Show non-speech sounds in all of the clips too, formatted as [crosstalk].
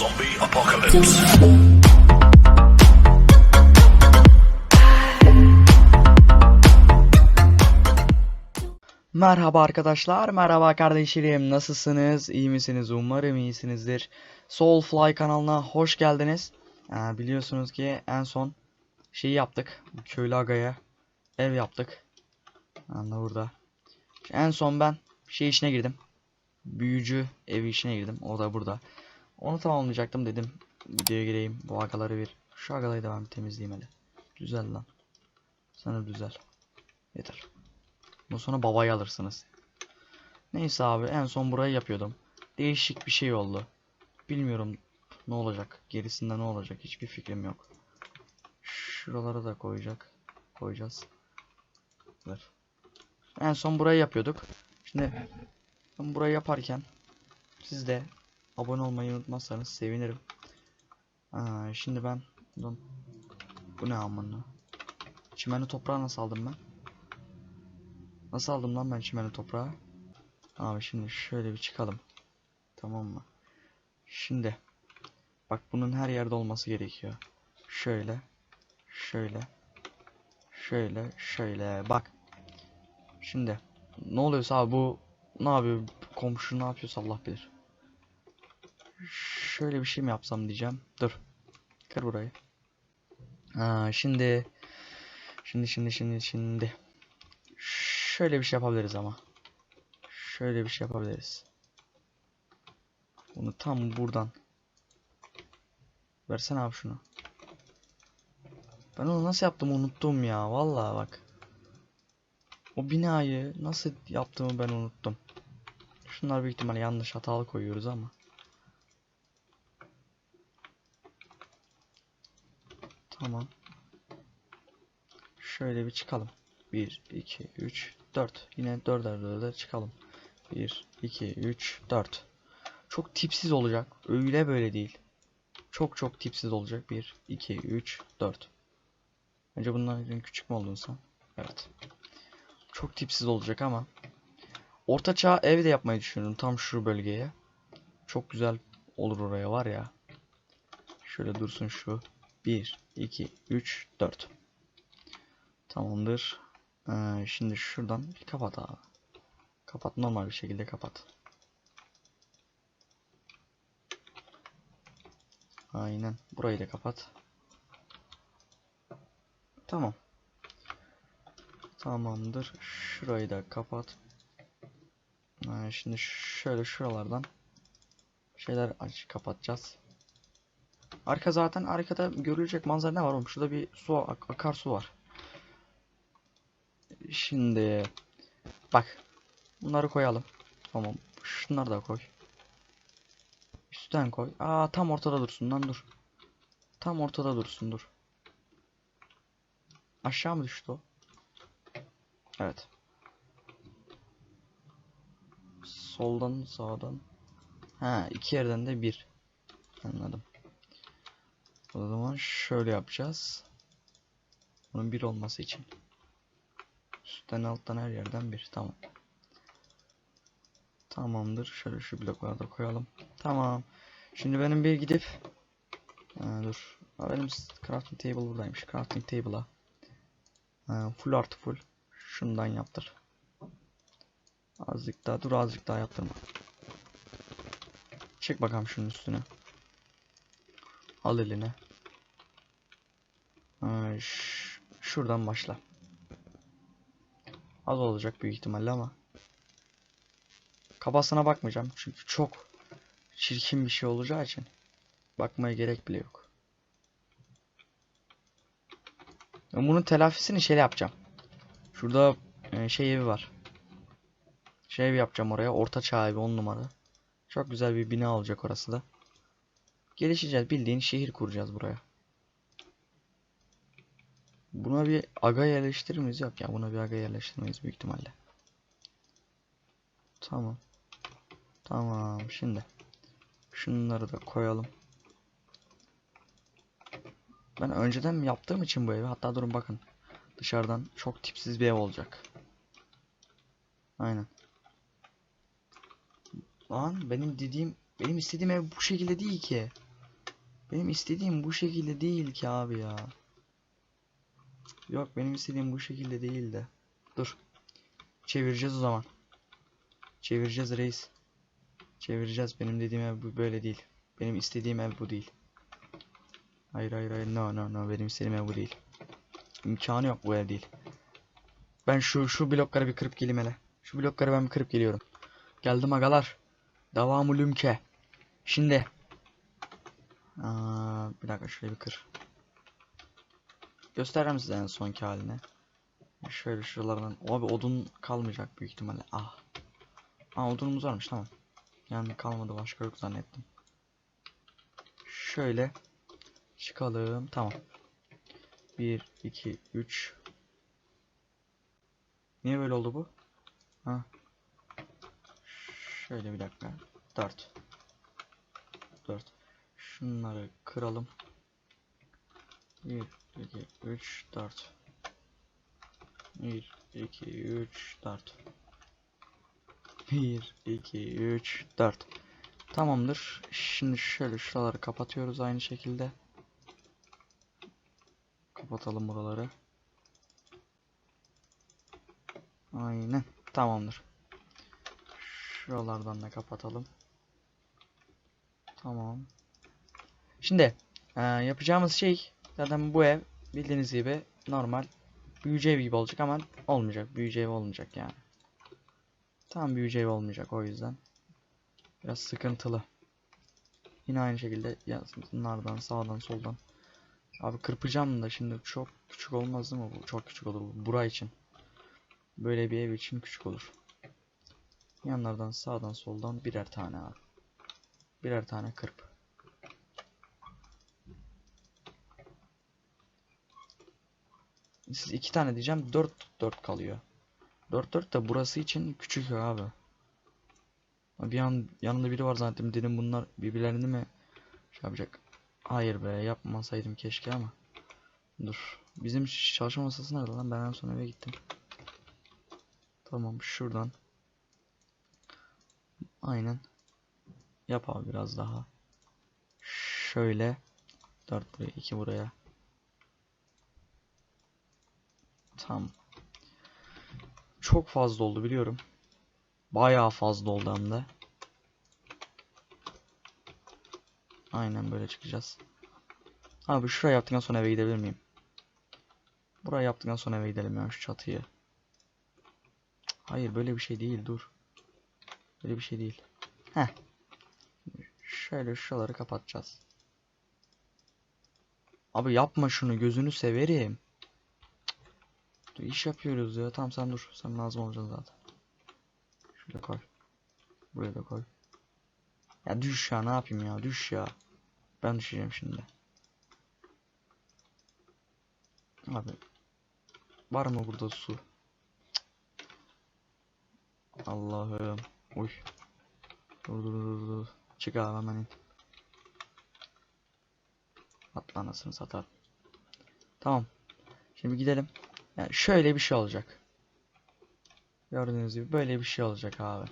Zombie apocalypse. Merhaba arkadaşlar, merhaba kardeşlerim. Nasılsınız? İyi misiniz? Umarım iyisinizdir. Soulfly kanalına hoş geldiniz. Ee, biliyorsunuz ki en son şeyi yaptık. Köylü agaya ev yaptık. Anla burada. En son ben şey işine girdim. Büyücü evi işine girdim. O da burada. Onu tamamlayacaktım dedim. Videoya gireyim. Bu agaları bir. Şu ben bir temizleyeyim hele. Düzel lan. Sana düzel. Yeter. Bundan sonra babayı alırsınız. Neyse abi en son burayı yapıyordum. Değişik bir şey oldu. Bilmiyorum ne olacak. Gerisinde ne olacak hiçbir fikrim yok. Şuralara da koyacak. Koyacağız. Ver. En son burayı yapıyorduk. Şimdi ben burayı yaparken siz de abone olmayı unutmazsanız sevinirim. Aa, şimdi ben bu ne amına? Çimeni toprağı nasıl aldım ben? Nasıl aldım lan ben çimeni toprağı? Abi şimdi şöyle bir çıkalım. Tamam mı? Şimdi. Bak bunun her yerde olması gerekiyor. Şöyle. Şöyle. Şöyle. Şöyle. Bak. Şimdi. Ne oluyorsa abi bu ne yapıyor? Komşu ne yapıyorsa Allah bilir. Şöyle bir şey mi yapsam diyeceğim. Dur. Kır burayı. Ha, şimdi. Şimdi şimdi şimdi şimdi. Şöyle bir şey yapabiliriz ama. Şöyle bir şey yapabiliriz. Bunu tam buradan. Versene abi şunu. Ben onu nasıl yaptım unuttum ya. Vallahi bak. O binayı nasıl yaptığımı ben unuttum. Şunlar büyük ihtimalle yanlış hatalı koyuyoruz ama. Tamam. Şöyle bir çıkalım. 1, 2, 3, 4. Yine 4'er 4'er çıkalım. 1, 2, 3, 4. Çok tipsiz olacak. Öyle böyle değil. Çok çok tipsiz olacak. 1, 2, 3, 4. Bence bunların küçük mü oldun sen? Evet. Çok tipsiz olacak ama. Orta çağ ev de yapmayı düşünüyorum. Tam şu bölgeye. Çok güzel olur oraya var ya. Şöyle dursun şu. 1, 2, 3, 4. Tamamdır. Ee, şimdi şuradan kapat abi. Kapat normal bir şekilde kapat. Aynen. Burayı da kapat. Tamam. Tamamdır. Şurayı da kapat. Ee, şimdi şöyle şuralardan şeyler aç kapatacağız. Arka zaten arkada görülecek manzara ne var oğlum? Şurada bir su ak akarsu var. Şimdi bak bunları koyalım. Tamam. Şunları da koy. Üstten koy. Aa tam ortada dursun lan dur. Tam ortada dursun dur. Aşağı mı düştü o? Evet. Soldan sağdan. Ha iki yerden de bir. Anladım. O zaman şöyle yapacağız. Bunun bir olması için. Üstten alttan her yerden bir. Tamam. Tamamdır. Şöyle şu blokları da koyalım. Tamam. Şimdi benim bir gidip Aa, dur. Aa, benim crafting table buradaymış. Crafting table'a Aa, full artı full. Şundan yaptır. Azıcık daha dur azıcık daha yaptırma. Çek bakalım şunun üstüne. Al eline. Şuradan başla. Az olacak büyük ihtimalle ama. Kafasına bakmayacağım çünkü çok çirkin bir şey olacağı için bakmaya gerek bile yok. Bunun telafisini şey yapacağım. Şurada e, şey evi var. Şey evi yapacağım oraya. Orta çağ evi 10 numara. Çok güzel bir bina olacak orası da. Gelişeceğiz. Bildiğin şehir kuracağız buraya. Buna bir aga yerleştirir miyiz? Yok ya buna bir aga yerleştirmeyiz büyük ihtimalle. Tamam. Tamam şimdi. Şunları da koyalım. Ben önceden yaptığım için bu evi hatta durun bakın. Dışarıdan çok tipsiz bir ev olacak. Aynen. Lan benim dediğim benim istediğim ev bu şekilde değil ki. Benim istediğim bu şekilde değil ki abi ya. Yok benim istediğim bu şekilde değil de. Dur. Çevireceğiz o zaman. Çevireceğiz reis. Çevireceğiz. Benim dediğim ev bu böyle değil. Benim istediğim ev bu değil. Hayır hayır hayır no no no benim istediğim ev bu değil. İmkanı yok bu ev değil. Ben şu şu blokları bir kırıp geleyim hele. Şu blokları ben bir kırıp geliyorum. Geldim agalar. Devamı lümke. Şimdi. Bir dakika şöyle bir kır. Göstereceğim size en sonki halini. Şöyle şuralardan. Abi odun kalmayacak büyük ihtimalle. Ah. Aa odunumuz varmış tamam. Yani kalmadı başka yok zannettim. Şöyle çıkalım. Tamam. 1 2 3 Niye böyle oldu bu? Ha. Şöyle bir dakika. 4 4 Şunları kıralım. 1 2 3 4 1 2 3 4 1 2 3 4 Tamamdır. Şimdi şöyle şuraları kapatıyoruz aynı şekilde. Kapatalım buraları. Aynen. Tamamdır. Şuralardan da kapatalım. Tamam. Şimdi eee, yapacağımız şey zaten bu ev bildiğiniz gibi normal büyücü ev gibi olacak ama olmayacak. Büyücü ev olmayacak yani. Tam büyücü ev olmayacak o yüzden. Biraz sıkıntılı. Yine aynı şekilde yanlardan sağdan soldan. Abi kırpacağım da şimdi çok küçük olmaz değil mi bu? Çok küçük olur bu. Bura için. Böyle bir ev için küçük olur. Yanlardan sağdan soldan birer tane abi. Birer tane kırp. Siz iki tane diyeceğim. Dört dört kalıyor. Dört dört de burası için küçük abi. Bir an yanında biri var zannettim dedim bunlar birbirlerini mi şey yapacak. Hayır be yapmasaydım keşke ama. Dur. Bizim çalışma masası nerede lan? Ben en son eve gittim. Tamam şuradan. Aynen. Yap abi biraz daha. Şöyle. 4 buraya 2 buraya. Tam. Çok fazla oldu biliyorum. Bayağı fazla oldu hem de. Aynen böyle çıkacağız. Abi şuraya yaptıktan sonra eve gidebilir miyim? Buraya yaptıktan sonra eve gidelim ya şu çatıyı. Hayır böyle bir şey değil dur. Böyle bir şey değil. Heh. Şöyle şuraları kapatacağız. Abi yapma şunu gözünü severim. Dur, iş yapıyoruz ya. Tamam sen dur. Sen lazım olacaksın zaten. Şuraya koy. Buraya da koy. Ya düş ya ne yapayım ya düş ya. Ben düşeceğim şimdi. Abi. Var mı burada su? Allah'ım. Uy. Dur dur dur dur. Çık abi hemen in. Atla anasını satar. Tamam. Şimdi gidelim. Yani şöyle bir şey olacak. Gördüğünüz gibi böyle bir şey olacak abi.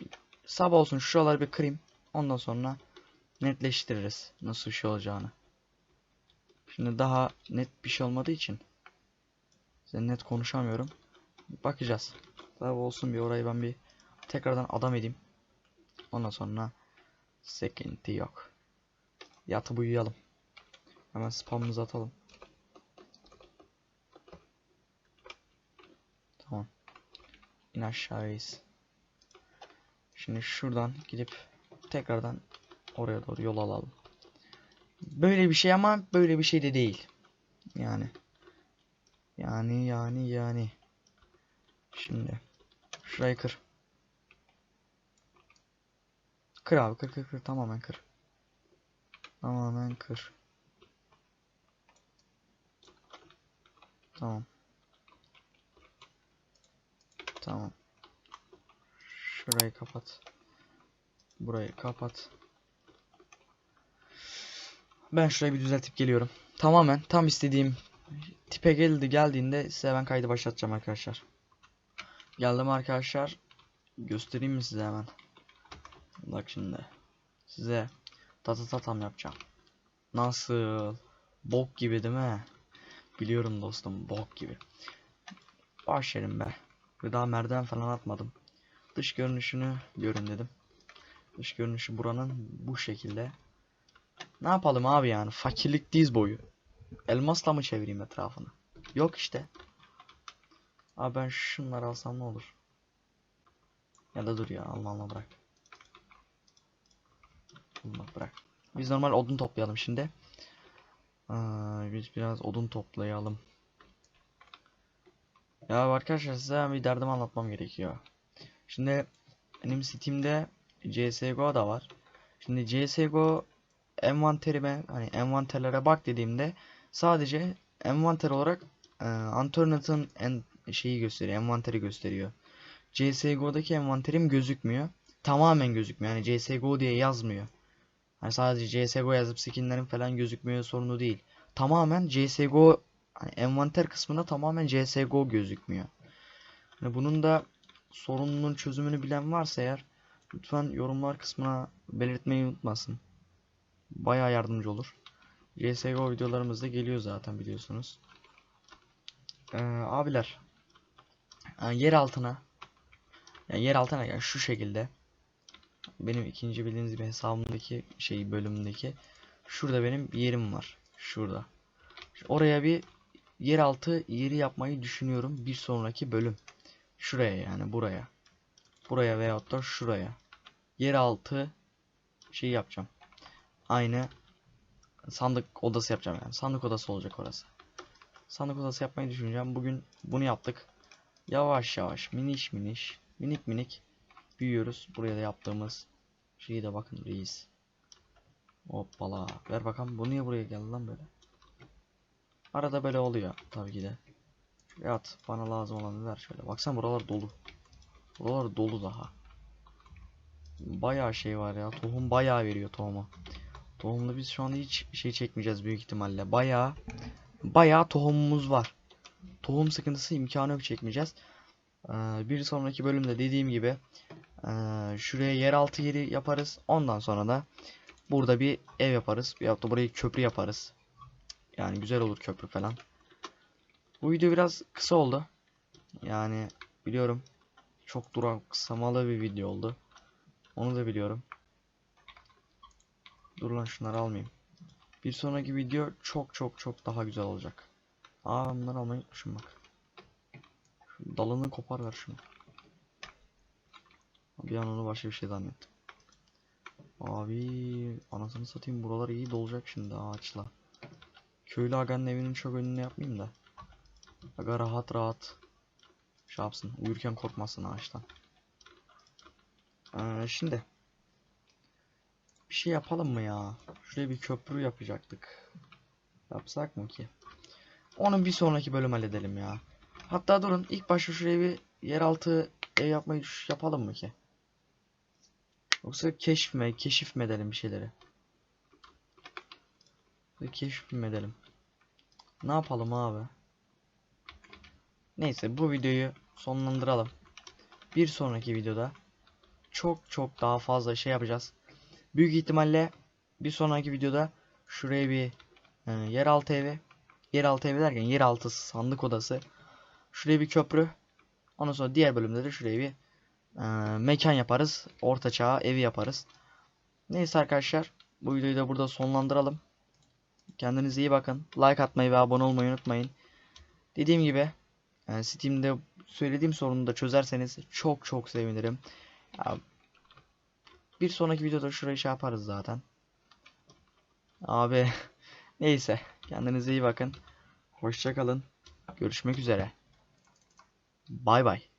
Bir- Sabah olsun şuraları bir kırayım. Ondan sonra netleştiririz nasıl bir şey olacağını. Şimdi daha net bir şey olmadığı için size net konuşamıyorum. Bakacağız. Sabah olsun bir orayı ben bir tekrardan adam edeyim. Ondan sonra sıkıntı yok. Yatıp uyuyalım. Hemen spamımızı atalım. Tamam. İn aşağıyız. Şimdi şuradan gidip tekrardan oraya doğru yol alalım. Böyle bir şey ama böyle bir şey de değil. Yani. Yani yani yani. Şimdi. Şurayı kır. Kır abi kır kır kır tamamen kır. Tamamen kır. Tamam. Tamam. Şurayı kapat. Burayı kapat. Ben şurayı bir düzeltip geliyorum. Tamamen tam istediğim tipe geldi geldiğinde size ben kaydı başlatacağım arkadaşlar. Geldim arkadaşlar. Göstereyim mi size hemen? Bak şimdi. Size tata tatam yapacağım. Nasıl? Bok gibi değil mi? Biliyorum dostum bok gibi. Verin be. Bir daha merdiven falan atmadım. Dış görünüşünü görün dedim. Dış görünüşü buranın bu şekilde. Ne yapalım abi yani? Fakirlik diz boyu. Elmasla mı çevireyim etrafını? Yok işte. Abi ben şunları alsam ne olur? Ya da dur ya Allah Allah bırak. Allah bırak. Biz normal odun toplayalım şimdi. Aa, biz biraz odun toplayalım. Ya arkadaşlar size bir derdimi anlatmam gerekiyor. Şimdi benim Steam'de CSGO da var. Şimdi CSGO envanterime hani envanterlere bak dediğimde sadece envanter olarak e, Anturnet'ın en şeyi gösteriyor, envanteri gösteriyor. CSGO'daki envanterim gözükmüyor. Tamamen gözükmüyor. Yani CSGO diye yazmıyor. Hani sadece CSGO yazıp skinlerin falan gözükmüyor sorunu değil. Tamamen CSGO hani envanter kısmında tamamen CSGO gözükmüyor. Hani bunun da sorununun çözümünü bilen varsa eğer lütfen yorumlar kısmına belirtmeyi unutmasın. Bayağı yardımcı olur. CSGO videolarımız da geliyor zaten biliyorsunuz. Ee, abiler e, yer altına yani yer altına yani şu şekilde benim ikinci bildiğiniz gibi hesabımdaki şey bölümündeki şurada benim yerim var. Şurada. Oraya bir yeraltı yeri yapmayı düşünüyorum bir sonraki bölüm. Şuraya yani buraya. Buraya veyahut da şuraya. Yeraltı şey yapacağım. Aynı sandık odası yapacağım yani. Sandık odası olacak orası. Sandık odası yapmayı düşüneceğim. Bugün bunu yaptık. Yavaş yavaş miniş miniş minik minik büyüyoruz. Buraya da yaptığımız şeyi de bakın reis. Hoppala. Ver bakalım. Bu niye buraya geldi lan böyle? Arada böyle oluyor tabii ki de. Şuraya at. Bana lazım olanı ver şöyle. Baksana buralar dolu. Buralar dolu daha. Bayağı şey var ya. Tohum bayağı veriyor tohuma. Tohumda biz şu anda hiç şey çekmeyeceğiz büyük ihtimalle. Bayağı bayağı tohumumuz var. Tohum sıkıntısı imkanı yok çekmeyeceğiz. Ee, bir sonraki bölümde dediğim gibi ee, şuraya yeraltı yeri yaparız. Ondan sonra da burada bir ev yaparız. Veyahut da burayı köprü yaparız. Yani güzel olur köprü falan. Bu video biraz kısa oldu. Yani biliyorum. Çok duraksamalı bir video oldu. Onu da biliyorum. Dur lan şunları almayayım. Bir sonraki video çok çok çok daha güzel olacak. Aa bunları almayı unutmuşum bak. Şu dalını kopar ver şunu. Bir an onu başka bir şey zannettim. Abi anasını satayım buralar iyi dolacak şimdi ağaçla. Köylü aganın evinin çok önüne yapmayayım da. Aga rahat rahat şey yapsın. Uyurken korkmasın ağaçtan. Ee, şimdi bir şey yapalım mı ya? Şuraya bir köprü yapacaktık. Yapsak mı ki? Onu bir sonraki bölüm halledelim ya. Hatta durun ilk başta şuraya bir yeraltı ev yapmayı yapalım mı ki? Yoksa keşif mi, keşif mi edelim bir şeyleri? Ve keşif mi edelim? Ne yapalım abi? Neyse bu videoyu sonlandıralım. Bir sonraki videoda çok çok daha fazla şey yapacağız. Büyük ihtimalle bir sonraki videoda şuraya bir e, yeraltı evi, yeraltı evi derken yeraltı sandık odası, şuraya bir köprü, ondan sonra diğer bölümde de şuraya bir e, mekan yaparız, orta çağ evi yaparız. Neyse arkadaşlar, bu videoyu da burada sonlandıralım. Kendinize iyi bakın. Like atmayı ve abone olmayı unutmayın. Dediğim gibi e, Steam'de söylediğim sorunu da çözerseniz çok çok sevinirim. Bir sonraki videoda şurayı şey yaparız zaten. Abi [laughs] neyse kendinize iyi bakın. Hoşça kalın. Görüşmek üzere. Bay bay.